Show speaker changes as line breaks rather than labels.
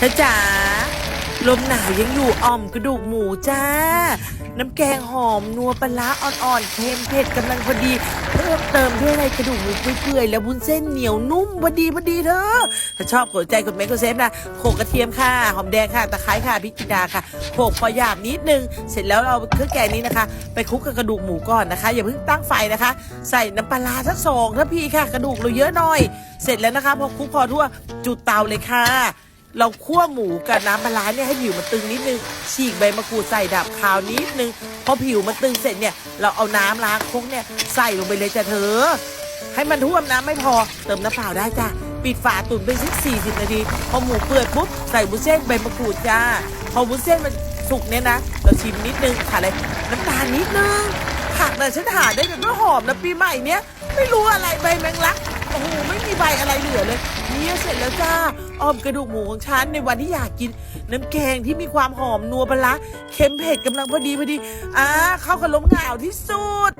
เธอจ๋าลมหนาวยังอยู่อ่อมกระดูกหมูจ้า น้ำแกงหอมนัวปลาอ่อนๆเค็มเผ็ดกำลังพอดี เพิ่มเติมด้วยอะไรกระดูกหมูเปื่อยๆแล้วบุญเส้นเหนียวนุ่มพอดีพอดีเธอถ้าชอบกดใจกดเมกกดเซฟนะโขกกระเทียมค่ะ หอมแดงค่ะตะไคร้ค่ะพริกจินดาค่ะโขกพอหยาบนิดนึง เสร็จแล้วเราเอาเครื่องแกงนี้นะคะ ไปคลุกกับกระดูกหมูก่อนนะคะ อย่าเพิ่งตั้งไฟนะคะ ใส่น้ำปลาร้าสักสองถ้าพี่ค่ะ กระดูกเราเยอะหน่อย เสร็จแล้วนะคะพอคลุกพอทั่วจุดเตาเลยค่ะ เราคั่วหมูกับน้ำปลาร้าเนี่ยให้ผิวมันตึงนิดนึง ฉีกใบมะกรูดใส่ดับคาวนิดนึงพอผิวมันตึงเสร็จเนี่ย เราเอาน้ำล้างครกเนี่ยใส่ลงไปเลยจ้ะเธอ ให้มันท่วมน้ำไม่พอเติมน้ำเปล่าได้จ้ะปิดฝาตุ๋นไปสัก40 นาที พอหมูเปื่อยปุ๊บใส่บุญเส้นใบมะกรูดจ้า พอบุญเส้นมันสุกเนี่ยนะ เราชิมนิดนึงค่ะอะไรน้ำตาลนิดนึงผักน่ะฉันหาได้แต่ก็หอมนะปีใหม่เนี้ยไม่รู้อะไรใบแมงลัก โอ้โหไม่มีใบอะไรเหลือเลยเนี่ยเสร็จแล้วจ้าออมกระดูกหมูของฉันในวันที่อยากกิน น้ำแกงที่มีความหอมนัวปลาร้าเค็มเผ็ดกำลังพอดีพอดีอ่าเข้ากับลมหนาวที่สุด